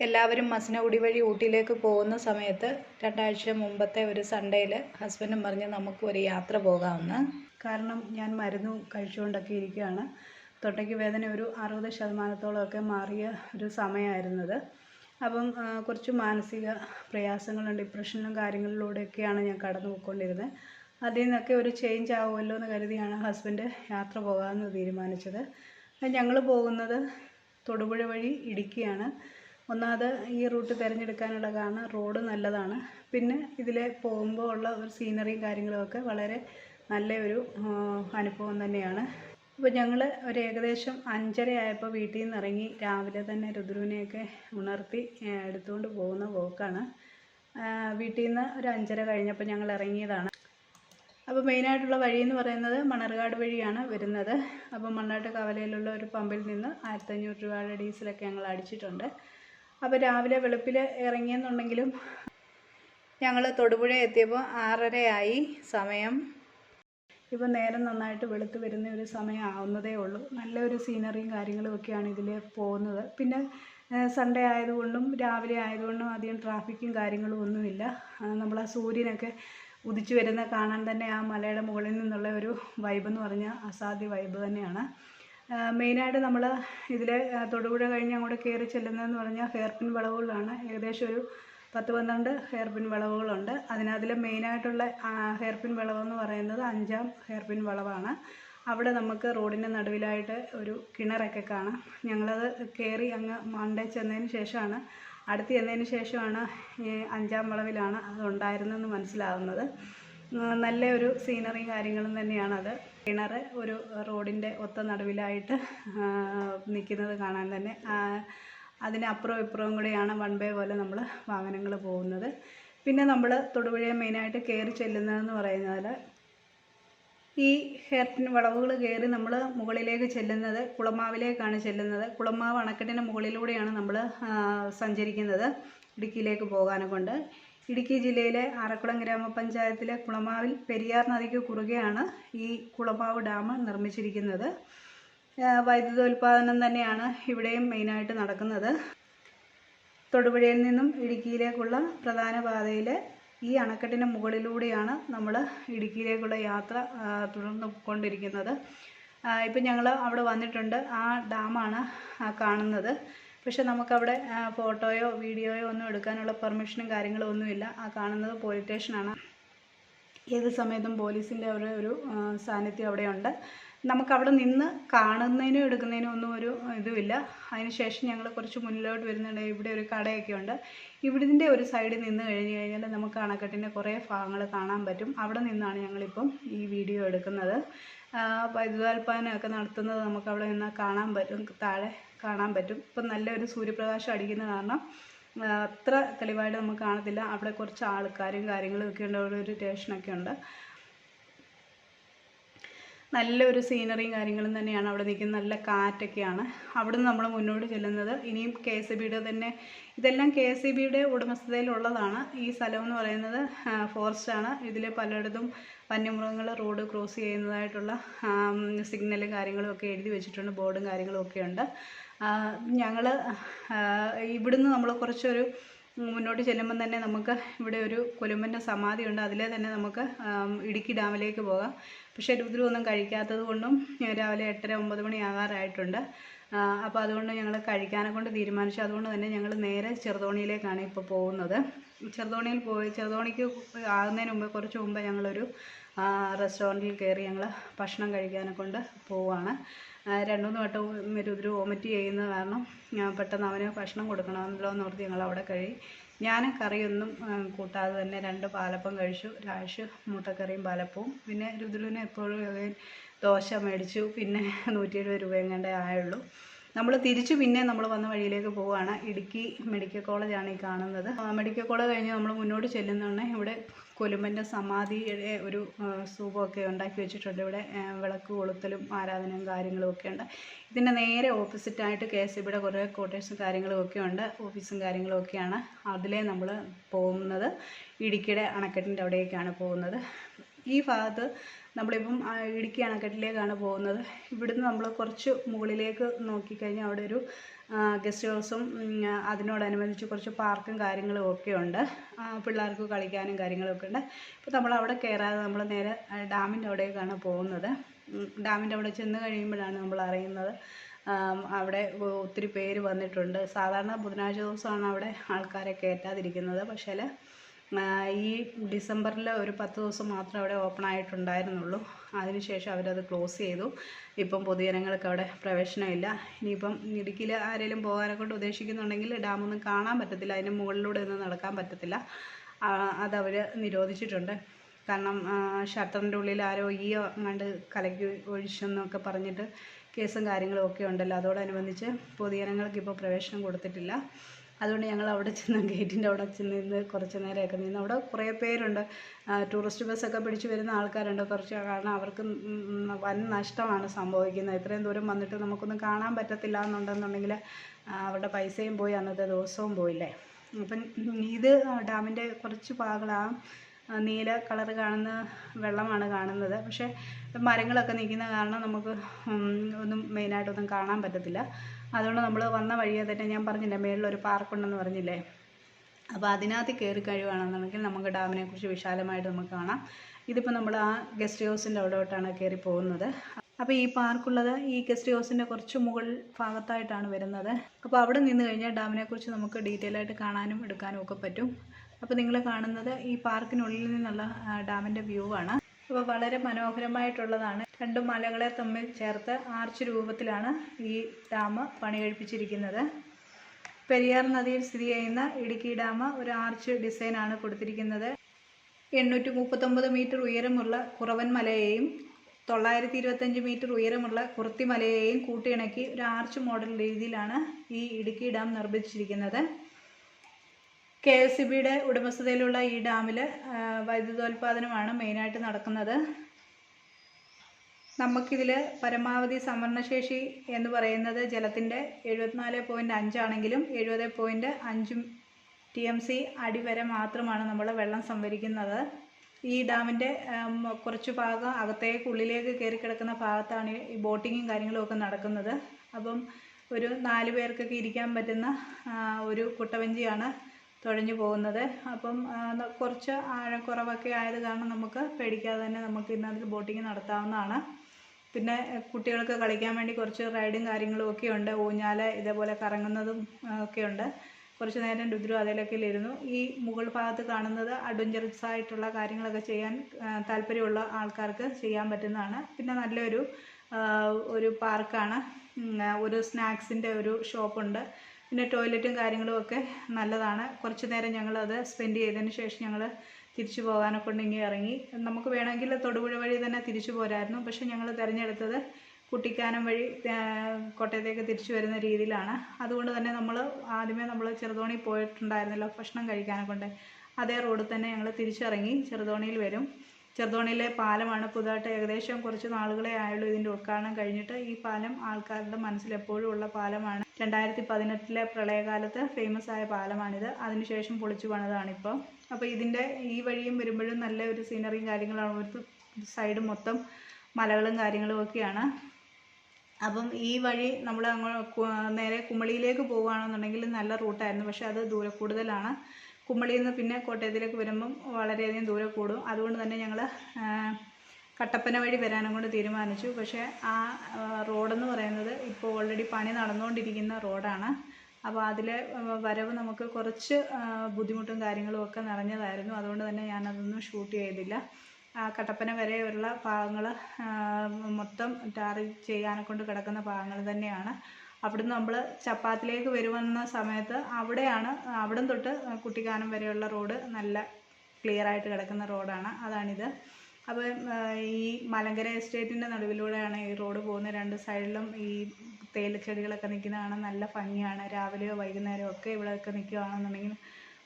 എല്ലാവരും മസനഗുടി വഴി ഊട്ടിയിലേക്ക് പോകുന്ന സമയത്ത് രണ്ടാഴ്ച മുമ്പത്തെ ഒരു സൺഡേയിൽ ഹസ്ബൻഡും പറഞ്ഞ് നമുക്ക് ഒരു യാത്ര പോകാമെന്ന്. കാരണം ഞാൻ മരുന്ന് കഴിച്ചുകൊണ്ടൊക്കെ ഇരിക്കുകയാണ്. തൊണ്ടയ്ക്ക് വേദന ഒരു അറുപത് ശതമാനത്തോളമൊക്കെ മാറിയ ഒരു സമയമായിരുന്നത്. അപ്പം കുറച്ച് മാനസിക പ്രയാസങ്ങളും ഡിപ്രഷനിലും കാര്യങ്ങളിലൂടെയൊക്കെയാണ് ഞാൻ കടന്നു പോയിക്കൊണ്ടിരുന്നത് അതിൽ നിന്നൊക്കെ ഒരു ചേഞ്ച് ആവുമല്ലോ എന്ന് കരുതിയാണ് ഹസ്ബൻഡ് യാത്ര പോകാമെന്ന് തീരുമാനിച്ചത്. ഞങ്ങൾ പോകുന്നത് തൊടുപുഴ വഴി ഇടുക്കിയാണ്. ഒന്നാമത് ഈ റൂട്ട് തിരഞ്ഞെടുക്കാനുള്ള കാരണം റോഡ് നല്ലതാണ്. പിന്നെ ഇതിലെ പോകുമ്പോൾ ഉള്ള ഒരു സീനറിയും കാര്യങ്ങളുമൊക്കെ വളരെ നല്ല ഒരു അനുഭവം തന്നെയാണ്. അപ്പോൾ ഞങ്ങൾ ഒരു ഏകദേശം അഞ്ചര ആയപ്പോൾ വീട്ടിൽ നിന്ന് ഇറങ്ങി രാവിലെ തന്നെ രുദ്രുവിനെയൊക്കെ ഉണർത്തി എടുത്തുകൊണ്ട് പോകുന്ന പോക്കാണ് വീട്ടിൽ നിന്ന് ഒരു അഞ്ചര കഴിഞ്ഞപ്പോൾ ഞങ്ങൾ ഇറങ്ങിയതാണ്. അപ്പോൾ മെയിനായിട്ടുള്ള വഴി എന്ന് പറയുന്നത് മണർകാട് വഴിയാണ് വരുന്നത്. അപ്പോൾ മണ്ണാട്ട് കവലയിലുള്ള ഒരു പമ്പിൽ നിന്ന് ആയിരത്തഞ്ഞൂറ് രൂപയുടെ ഡീസലൊക്കെ ഞങ്ങൾ അടിച്ചിട്ടുണ്ട്. അപ്പോൾ രാവിലെ വെളുപ്പിൽ ഇറങ്ങിയെന്നുണ്ടെങ്കിലും ഞങ്ങൾ തൊടുപുഴ എത്തിയപ്പോൾ ആറരയായി സമയം. ഇപ്പോൾ നേരം നന്നായിട്ട് വെളുത്ത് വരുന്ന ഒരു സമയം ആവുന്നതേ ഉള്ളൂ. നല്ലൊരു സീനറിയും കാര്യങ്ങളും ഒക്കെയാണ് ഇതിൽ പോകുന്നത്. പിന്നെ സൺഡേ ആയതുകൊണ്ടും രാവിലെ ആയതുകൊണ്ടും അധികം ട്രാഫിക്കും കാര്യങ്ങളും ഒന്നുമില്ല. നമ്മൾ ആ സൂര്യനൊക്കെ ഉദിച്ചു വരുന്ന കാണാൻ തന്നെ ആ മലയുടെ മുകളിൽ നിന്നുള്ള ഒരു വൈബ് എന്ന് പറഞ്ഞാൽ അസാധ്യ വൈബ് തന്നെയാണ്. മെയിനായിട്ട് നമ്മൾ ഇതിൽ തൊടുപുഴ കഴിഞ്ഞ് അങ്ങോട്ട് കയറി ചെല്ലുന്നതെന്ന് പറഞ്ഞാൽ ഹെയർപിൻ വളവുകളാണ്. ഏകദേശം ഒരു പത്ത് പന്ത്രണ്ട് ഹെയർപിൻ വളവുകളുണ്ട്. അതിനതിൽ മെയിനായിട്ടുള്ള ഹെയർപിൻ വളവെന്ന് പറയുന്നത് അഞ്ചാം ഹെയർപിൻ വളവാണ്. അവിടെ നമുക്ക് റോഡിന്റെ നടുവിലായിട്ട് ഒരു കിണറൊക്കെ കാണാം. ഞങ്ങളത് കയറി അങ്ങ് മണ്ടേ ചെന്നതിന് ശേഷമാണ് അടുത്ത് ചെന്നതിന് ശേഷമാണ് ഈ അഞ്ചാം വളവിലാണ് അത് ഉണ്ടായിരുന്നതെന്ന് മനസ്സിലാകുന്നത് നല്ല ഒരു സീനറിയും കാര്യങ്ങളും തന്നെയാണ് അത്. കിണർ ഒരു റോഡിന്റെ ഒത്ത നടുവിലായിട്ട് നിൽക്കുന്നത് കാണാൻ തന്നെ അതിനപ്പുറം ഇപ്പുറവും കൂടെയാണ് വൺ വേ പോലെ നമ്മൾ വാഹനങ്ങൾ പോകുന്നത്. പിന്നെ നമ്മൾ തൊടുപുഴയെ മെയിനായിട്ട് കയറി ചെല്ലുന്നതെന്ന് പറയുന്നത് ഈ ഹെയർപിൻ വളവുകൾ കയറി നമ്മൾ മുകളിലേക്ക് ചെല്ലുന്നത് കുളമാവിലേക്കാണ് ചെല്ലുന്നത്. കുളമാവ് അണക്കെട്ടിന്റെ മുകളിലൂടെയാണ് നമ്മൾ സഞ്ചരിക്കുന്നത് ഇടുക്കിയിലേക്ക് പോകാനെ കൊണ്ട് ഇടുക്കി ജില്ലയിലെ ആറക്കുളം ഗ്രാമപഞ്ചായത്തിലെ കുളമാവിൽ പെരിയാർ നദിക്ക് കുറുകെയാണ് ഈ കുളമാവ് ഡാം നിർമ്മിച്ചിരിക്കുന്നത്. വൈദ്യുത വൈദ്യുതോൽപാദനം തന്നെയാണ് ഇവിടെയും മെയിനായിട്ട് നടക്കുന്നത്. തൊടുപുഴയിൽ നിന്നും ഇടുക്കിയിലേക്കുള്ള പ്രധാന പാതയിൽ ഈ അണക്കെട്ടിന് മുകളിലൂടെയാണ് നമ്മൾ ഇടുക്കിയിലേക്കുള്ള യാത്ര തുടർന്ന് കൊണ്ടിരിക്കുന്നത്. ഇപ്പം ഞങ്ങൾ അവിടെ വന്നിട്ടുണ്ട്. ആ ഡാമാണ് കാണുന്നത്. പക്ഷെ നമുക്കവിടെ ഫോട്ടോയോ വീഡിയോയോ ഒന്നും എടുക്കാനുള്ള പെർമിഷനും കാര്യങ്ങളും ഒന്നുമില്ല. ആ കാണുന്നത് പോലീസ് സ്റ്റേഷനാണ് ഏത് സമയത്തും പോലീസിന്റെ ഒരു ഒരു സാന്നിധ്യം അവിടെയുണ്ട്. നമുക്കവിടെ നിന്ന് കാണുന്നതിനും എടുക്കുന്നതിനും ഒന്നും ഒരു ഇതുമില്ല. അതിനുശേഷം ഞങ്ങൾ കുറച്ച് മുന്നിലോട്ട് വരുന്നുണ്ട്. ഇവിടെ ഒരു കടയൊക്കെ ഉണ്ട്. ഇവിടിന്റെ ഒരു സൈഡിൽ നിന്ന് കഴിഞ്ഞ് കഴിഞ്ഞാൽ നമുക്ക് അണക്കെട്ടിന്റെ കുറേ ഭാഗങ്ങൾ കാണാൻ പറ്റും. അവിടെ നിന്നാണ് ഞങ്ങളിപ്പം ഈ വീഡിയോ എടുക്കുന്നത്. വൈദ്യുതോൽപാദനമൊക്കെ നടത്തുന്നത് നമുക്ക് അവിടെ നിന്ന് കാണാൻ പറ്റും താഴെ കാണാൻ പറ്റും. ഇപ്പം നല്ലൊരു സൂര്യപ്രകാശം അടിക്കുന്ന കാരണം അത്ര തെളിവായിട്ട് നമുക്ക് കാണത്തില്ല. അവിടെ കുറച്ച് ആൾക്കാരും കാര്യങ്ങളും ഒക്കെ ഉണ്ട്. അവിടെ ഒരു സ്റ്റേഷനൊക്കെ ഉണ്ട്. നല്ലൊരു സീനറിയും കാര്യങ്ങളും തന്നെയാണ് അവിടെ നിൽക്കുന്നത്. നല്ല കാറ്റൊക്കെയാണ്. അവിടുന്ന് നമ്മൾ മുന്നോട്ട് ചെല്ലുന്നത്. ഇനിയും കെ എസ് തന്നെ ഇതെല്ലാം കെ എസ് ഉടമസ്ഥതയിലുള്ളതാണ്. ഈ സ്ഥലം എന്ന് പറയുന്നത് ഫോറസ്റ്റ് ആണ്. ഇതിൽ പലയിടത്തും വന്യമൃഗങ്ങൾ റോഡ് ക്രോസ് ചെയ്യുന്നതായിട്ടുള്ള സിഗ്നലും കാര്യങ്ങളും ഒക്കെ എഴുതി വെച്ചിട്ടുണ്ട്. ബോർഡും കാര്യങ്ങളും ഒക്കെ ഉണ്ട്. ഞങ്ങൾ ഇവിടുന്ന് നമ്മൾ കുറച്ചൊരു മുന്നോട്ട് ചെല്ലുമ്പം തന്നെ നമുക്ക് ഇവിടെ ഒരു കൊലുമ്പന്റെ സമാധിയുണ്ട്. അതിലെ തന്നെ നമുക്ക് ഇടുക്കി ഡാമിലേക്ക് പോകാം. പക്ഷേ രുദ്രു ഒന്നും കഴിക്കാത്തത് കൊണ്ടും രാവിലെ എട്ടര ഒമ്പത് മണി ആകാറായിട്ടുണ്ട്. അപ്പോൾ അതുകൊണ്ട് ഞങ്ങൾ കഴിക്കാനെ കൊണ്ട് തീരുമാനിച്ചു. അതുകൊണ്ട് തന്നെ ഞങ്ങൾ നേരെ ചെറുതോണിയിലേക്കാണ് ഇപ്പോൾ പോകുന്നത്. ചെറുതോണിയിൽ പോയി ചെറുതോണിക്ക് ആകുന്നതിന് മുമ്പ് കുറച്ച് മുമ്പ് ഞങ്ങളൊരു റെസ്റ്റോറന്റിൽ കയറി ഞങ്ങൾ ഭക്ഷണം കഴിക്കാനെ കൊണ്ട് പോവുകയാണ് ആ, രണ്ട് മൂന്ന് വട്ടം മെരുദ്രു വോമിറ്റ് ചെയ്യുന്ന കാരണം ഞാൻ പെട്ടെന്ന് അവന് ഭക്ഷണം കൊടുക്കണമല്ലോ എന്ന് ഞങ്ങൾ അവിടെ കഴി. ഞാൻ കറിയൊന്നും കൂട്ടാതെ തന്നെ രണ്ട് പാലപ്പം കഴിച്ചു. രാശ് മുട്ടക്കറിയും പാലപ്പവും. പിന്നെ രുദ്രുവിന് എപ്പോഴും ദോശ മേടിച്ചു. പിന്നെ നൂറ്റി എഴുപത് രൂപ എങ്ങാണ്ടേ ആയുള്ളൂ. നമ്മൾ തിരിച്ചു പിന്നെ നമ്മൾ വന്ന വഴിയിലേക്ക് പോവുകയാണ് ഇടുക്കി മെഡിക്കൽ കോളേജാണ് ഈ കാണുന്നത്. മെഡിക്കൽ കോളേജ് കഴിഞ്ഞ് നമ്മൾ മുന്നോട്ട് ചെല്ലുന്നുണ്ടെങ്കിൽ ഇവിടെ കൊലുമ്പന്റെ സമാധിയുടെ ഒരു സ്തൂപമൊക്കെ ഉണ്ടാക്കി വെച്ചിട്ടുണ്ട്. ഇവിടെ വിളക്ക് കൊളുത്തലും ആരാധനയും കാര്യങ്ങളും ഒക്കെ ഉണ്ട്. ഇതിന്റെ നേരെ ഓപ്പോസിറ്റായിട്ട് കെ എസ് ബിയുടെ കുറേ ക്വാർട്ടേഴ്സും കാര്യങ്ങളും ഒക്കെ ഉണ്ട്. ഓഫീസും കാര്യങ്ങളും ഒക്കെയാണ് അതിലേ നമ്മൾ പോകുന്നത്. ഇടുക്കിയുടെ അണക്കെട്ടിന്റെ അവിടേക്കാണ് പോകുന്നത്. ഈ ഭാഗത്ത് നമ്മളിപ്പം ഇടുക്കി അണക്കെട്ടിലേക്കാണ് പോകുന്നത്. ഇവിടുന്ന് നമ്മൾ കുറച്ച് മുകളിലേക്ക് നോക്കിക്കഴിഞ്ഞാൽ അവിടെ ഒരു ഗസ്റ്റ് ഹൗസും അതിനോടനുബന്ധിച്ച് കുറച്ച് പാർക്കും കാര്യങ്ങളും ഒക്കെ ഉണ്ട്. പിള്ളേർക്ക് കളിക്കാനും കാര്യങ്ങളൊക്കെ ഉണ്ട്. ഇപ്പോൾ നമ്മൾ അവിടെ കയറാതെ നമ്മൾ നേരെ ഡാമിന്റെ അവിടേക്കാണ് പോകുന്നത്. ഡാമിന്റെ അവിടെ ചെന്ന് കഴിയുമ്പോഴാണ് നമ്മൾ അറിയുന്നത്. അവിടെ ഒത്തിരി പേര് വന്നിട്ടുണ്ട്. സാധാരണ ബുധനാഴ്ച ദിവസമാണ് അവിടെ ആൾക്കാരെ കയറ്റാതിരിക്കുന്നത്. പക്ഷേ ഈ ഡിസംബറിൽ ഒരു പത്ത് ദിവസം മാത്രമേ അവിടെ ഓപ്പൺ ആയിട്ടുണ്ടായിരുന്നുള്ളൂ. അതിനുശേഷം അവരത് ക്ലോസ് ചെയ്തു. ഇപ്പം പൊതുജനങ്ങൾക്ക് അവിടെ പ്രവേശനമില്ല. ഇനിയിപ്പം ഇടുക്കിയിൽ ആരെങ്കിലും പോകാനെ കൊണ്ട് ഉദ്ദേശിക്കുന്നുണ്ടെങ്കിൽ ഡാമൊന്നും കാണാൻ പറ്റത്തില്ല. അതിന് മുകളിലൂടെ ഒന്നും നടക്കാൻ പറ്റത്തില്ല. അതവർ നിരോധിച്ചിട്ടുണ്ട്. കാരണം ഷട്ടറിന്റെ ഉള്ളിൽ ആരോ ഈ അങ്ങാണ്ട് കലക്കി ഒഴിച്ചെന്നൊക്കെ പറഞ്ഞിട്ട് കേസും കാര്യങ്ങളും ഒക്കെ ഉണ്ടല്ലോ. അതോടനുബന്ധിച്ച് പൊതുജനങ്ങൾക്ക് ഇപ്പോൾ പ്രവേശനം കൊടുത്തിട്ടില്ല. അതുകൊണ്ട് ഞങ്ങൾ അവിടെ ചെന്ന് ഗേറ്റിന്റെ അവിടെ ചെന്ന് നിന്ന് കുറച്ച് നേരമൊക്കെ നിന്ന് അവിടെ കുറേ പേരുണ്ട്. ടൂറിസ്റ്റ് ബസ്സൊക്കെ പിടിച്ച് വരുന്ന ആൾക്കാരുണ്ട്. കുറച്ച് കാരണം അവർക്ക് വൻ നഷ്ടമാണ് സംഭവിക്കുന്നത്. ഇത്രയും ദൂരം വന്നിട്ട് നമുക്കൊന്നും കാണാൻ പറ്റത്തില്ല എന്നുണ്ടെന്നുണ്ടെങ്കിൽ അവരുടെ പൈസയും പോയി അന്നത്തെ ദിവസവും പോയില്ലേ? അപ്പം ഇത് ഡാമിന്റെ കുറച്ച് ഭാഗങ്ങളാണ് നീല കളർ കാണുന്ന വെള്ളമാണ് കാണുന്നത്. പക്ഷേ മരങ്ങളൊക്കെ നിൽക്കുന്ന കാരണം നമുക്ക് ഒന്നും മെയിനായിട്ടൊന്നും കാണാൻ പറ്റത്തില്ല. അതുകൊണ്ട് നമ്മൾ വന്ന വഴിയെ തന്നെ ഞാൻ പറഞ്ഞില്ലേ മേളിലൊരു പാർക്കുണ്ടെന്ന് പറഞ്ഞില്ലേ? അപ്പോൾ അതിനകത്ത് കയറി കഴിയുകയാണെന്നുണ്ടെങ്കിൽ നമുക്ക് ഡാമിനെ കുറിച്ച് വിശാലമായിട്ട് നമുക്ക് കാണാം. ഇതിപ്പോൾ നമ്മൾ ആ ഗസ്റ്റ് ഹൗസിന്റെ അവിടോട്ടാണ് കയറി പോകുന്നത്. അപ്പോൾ ഈ പാർക്കുള്ളത് ഈ ഗസ്റ്റ് ഹൗസിന്റെ കുറച്ച് മുകൾ ഭാഗത്തായിട്ടാണ് വരുന്നത്. അപ്പോൾ അവിടെ നിന്ന് കഴിഞ്ഞാൽ ഡാമിനെ കുറിച്ച് നമുക്ക് ഡീറ്റെയിൽ ആയിട്ട് കാണാനും എടുക്കാനും ഒക്കെ പറ്റും. അപ്പോൾ നിങ്ങൾ കാണുന്നത് ഈ പാർക്കിനുള്ളിൽ നിന്നുള്ള ഡാമിന്റെ വ്യൂ ആണ്. അപ്പോൾ വളരെ മനോഹരമായിട്ടുള്ളതാണ്. രണ്ട് മലകളെ തമ്മിൽ ചേർത്ത് ആർച്ച് രൂപത്തിലാണ് ഈ ഡാം പണി കഴിപ്പിച്ചിരിക്കുന്നത് പെരിയാർ നദിയിൽ സ്ഥിതി ചെയ്യുന്ന ഇടുക്കി ഡാം ഒരു ആർച്ച് ഡിസൈനാണ് കൊടുത്തിരിക്കുന്നത്. എണ്ണൂറ്റി മുപ്പത്തൊമ്പത് മീറ്റർ ഉയരമുള്ള കുറവൻ മലയെയും തൊള്ളായിരത്തി ഇരുപത്തഞ്ച് മീറ്റർ ഉയരമുള്ള കുർത്തിമലയെയും കൂട്ടിയിണക്കി ഒരു ആർച്ച് മോഡൽ രീതിയിലാണ് ഈ ഇടുക്കി ഡാം നിർമ്മിച്ചിരിക്കുന്നത്. കെ എസ് സി ബിയുടെ ഉടമസ്ഥതയിലുള്ള ഈ ഡാമിൽ വൈദ്യുതോൽപാദനമാണ് മെയിനായിട്ട് നടക്കുന്നത്. നമുക്കിതിൽ പരമാവധി സംഭരണശേഷി എന്ന് പറയുന്നത് ജലത്തിന്റെ എഴുപത്തിനാല് പോയിന്റ് അഞ്ചാണെങ്കിലും എഴുപത് പോയിന്റ് അഞ്ചും ടി എം സി അടി വരെ മാത്രമാണ് നമ്മൾ വെള്ളം സംഭരിക്കുന്നത്. ഈ ഡാമിന്റെ കുറച്ച് ഭാഗം അകത്തേക്ക് ഉള്ളിലേക്ക് കയറി കിടക്കുന്ന ഭാഗത്താണ് ഈ ബോട്ടിങ്ങും കാര്യങ്ങളും ഒക്കെ നടക്കുന്നത്. അപ്പം ഒരു നാല് പേർക്കൊക്കെ ഇരിക്കാൻ പറ്റുന്ന ഒരു കുട്ടവഞ്ചിയാണ് തുഴഞ്ഞു പോകുന്നത്. അപ്പം കുറച്ച് ആഴക്കുറവൊക്കെ ആയത് കാരണം നമുക്ക് പേടിക്കാതെ തന്നെ നമുക്ക് ഇതിനകത്ത് ബോട്ടിങ് നടത്താവുന്നതാണ്. പിന്നെ കുട്ടികൾക്ക് കളിക്കാൻ വേണ്ടി കുറച്ച് റൈഡും കാര്യങ്ങളും ഒക്കെ ഉണ്ട്. ഊഞ്ഞാൽ ഇതേപോലെ കറങ്ങുന്നതും ഒക്കെ ഉണ്ട്. കുറച്ച് നേരം രുദ്രു ഇരുന്നു. ഈ മുകൾ ഭാഗത്ത് കാണുന്നത് അഡ്വഞ്ചറസ് ആയിട്ടുള്ള കാര്യങ്ങളൊക്കെ ചെയ്യാൻ താല്പര്യമുള്ള ആൾക്കാർക്ക് ചെയ്യാൻ പറ്റുന്നതാണ്. പിന്നെ നല്ലൊരു ഒരു പാർക്കാണ്. ഒരു സ്നാക്സിന്റെ ഒരു ഷോപ്പുണ്ട്. പിന്നെ ടോയ്ലറ്റും കാര്യങ്ങളും ഒക്കെ നല്ലതാണ്. കുറച്ച് നേരം ഞങ്ങളത് സ്പെൻഡ് ചെയ്തതിന് ശേഷം ഞങ്ങൾ തിരിച്ചു പോകാനൊക്കെ ഇങ്ങനെ ഇറങ്ങി. നമുക്ക് വേണമെങ്കിൽ തൊടുപുഴ വഴി തന്നെ തിരിച്ചു പോരായിരുന്നു. പക്ഷെ ഞങ്ങൾ തിരഞ്ഞെടുത്തത് കുട്ടിക്കാനം വഴി കോട്ടയത്തേക്ക് തിരിച്ചു വരുന്ന രീതിയിലാണ്. അതുകൊണ്ട് തന്നെ നമ്മൾ ആദ്യമേ നമ്മൾ ചെറുതോണി പോയിട്ടുണ്ടായിരുന്നല്ലോ ഭക്ഷണം കഴിക്കാനൊക്കെ അതേ റോഡിൽ തന്നെ ഞങ്ങൾ തിരിച്ചിറങ്ങി ചെറുതോണിയിൽ വരും. ചെറുതോണിയിലെ പാലമാണ് പുതുതായിട്ട് ഏകദേശം കുറച്ച് നാളുകളെ ആയുള്ളൂ ഇതിന്റെ ഉദ്ഘാടനം കഴിഞ്ഞിട്ട്. ഈ പാലം ആൾക്കാരുടെ മനസ്സിൽ എപ്പോഴും ഉള്ള പാലമാണ്. രണ്ടായിരത്തി പതിനെട്ടിലെ പ്രളയകാലത്ത് ഫേമസ് ആയ പാലമാണിത്. അതിനുശേഷം പൊളിച്ചു പണിതാണിപ്പോൾ അപ്പോൾ ഇതിന്റെ ഈ വഴിയും വരുമ്പോഴും നല്ല ഒരു സീനറിയും കാര്യങ്ങളാണ്. ഒരു സൈഡ് മൊത്തം മലകളും കാര്യങ്ങളും ഒക്കെയാണ്. അപ്പം ഈ വഴി നമ്മൾ അങ്ങോട്ട് നേരെ കുമളിയിലേക്ക് പോവുകയാണെന്നുണ്ടെങ്കിൽ നല്ല റൂട്ടായിരുന്നു പക്ഷേ അത് ദൂരെ കൂടുതലാണ് കുമളിയിൽ നിന്ന് പിന്നെ കോട്ടയത്തിലേക്ക് വരുമ്പം വളരെയധികം ദൂരം കൂടും. അതുകൊണ്ട് തന്നെ ഞങ്ങൾ കട്ടപ്പന വഴി വരാനും കൊണ്ട് തീരുമാനിച്ചു. പക്ഷേ ആ റോഡെന്ന് പറയുന്നത് ഇപ്പോൾ ഓൾറെഡി പണി നടന്നുകൊണ്ടിരിക്കുന്ന റോഡാണ്. അപ്പോൾ അതിലെ വരവ് നമുക്ക് കുറച്ച് ബുദ്ധിമുട്ടും കാര്യങ്ങളും ഒക്കെ നിറഞ്ഞതായിരുന്നു. അതുകൊണ്ട് തന്നെ ഞാനതൊന്നും ഷൂട്ട് ചെയ്തില്ല. കട്ടപ്പന വരെയുള്ള ഭാഗങ്ങൾ മൊത്തം ടാർ ചെയ്യാനെ കൊണ്ട് കിടക്കുന്ന ഭാഗങ്ങൾ തന്നെയാണ്. അവിടുന്ന് നമ്മൾ ചപ്പാത്തിലേക്ക് വരുമെന്ന സമയത്ത് അവിടെയാണ് അവിടം തൊട്ട് കുട്ടിക്കാനം വരെയുള്ള റോഡ് നല്ല ക്ലിയർ ആയിട്ട് കിടക്കുന്ന റോഡാണ് അതാണിത്. അപ്പോൾ ഈ മലങ്കര എസ്റ്റേറ്റിന്റെ നടുവിലൂടെയാണ് ഈ റോഡ് പോകുന്നത്. രണ്ട് സൈഡിലും ഈ തേയിലച്ചെടികളൊക്കെ നിൽക്കുന്നത് കാണാൻ നല്ല ഭംഗിയാണ്. രാവിലെയോ വൈകുന്നേരമോ ഒക്കെ ഇവിടെയൊക്കെ നിൽക്കുകയാണെന്നുണ്ടെങ്കിൽ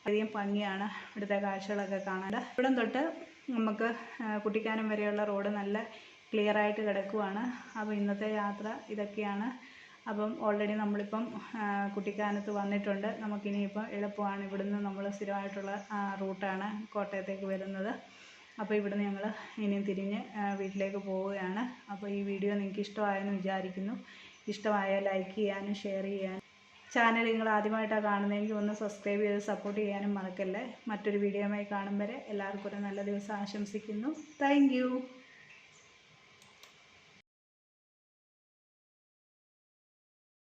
അധികം ഭംഗിയാണ് ഇവിടുത്തെ കാഴ്ചകളൊക്കെ കാണാൻ. ഇവിടം തൊട്ട് നമുക്ക് കുട്ടിക്കാനം വരെയുള്ള റോഡ് നല്ല ക്ലിയർ ആയിട്ട് കിടക്കുവാണ്. അപ്പോൾ ഇന്നത്തെ യാത്ര ഇതൊക്കെയാണ്. അപ്പം ഓൾറെഡി നമ്മളിപ്പം കുട്ടിക്കാനത്ത് വന്നിട്ടുണ്ട്. നമുക്കിനിയിപ്പം എളുപ്പമാണ്. ഇവിടുന്ന് നമ്മൾ സ്ഥിരമായിട്ടുള്ള റൂട്ടാണ് കോട്ടയത്തേക്ക് വരുന്നത്. അപ്പോൾ ഇവിടുന്ന് ഞങ്ങൾ ഇനിയും തിരിഞ്ഞ് വീട്ടിലേക്ക് പോവുകയാണ്. അപ്പോൾ ഈ വീഡിയോ നിങ്ങൾക്ക് ഇഷ്ടമായെന്ന് വിചാരിക്കുന്നു. ഇഷ്ടമായാൽ ലൈക്ക് ചെയ്യാനും ഷെയർ ചെയ്യാനും. ചാനൽ നിങ്ങൾ ആദ്യമായിട്ടാണ് കാണുന്നതെങ്കിൽ ഒന്ന് സബ്സ്ക്രൈബ് ചെയ്ത് സപ്പോർട്ട് ചെയ്യാനും മറക്കല്ലേ. മറ്റൊരു വീഡിയോയുമായി കാണും വരെ എല്ലാവർക്കും ഒരു നല്ല ദിവസം ആശംസിക്കുന്നു. താങ്ക്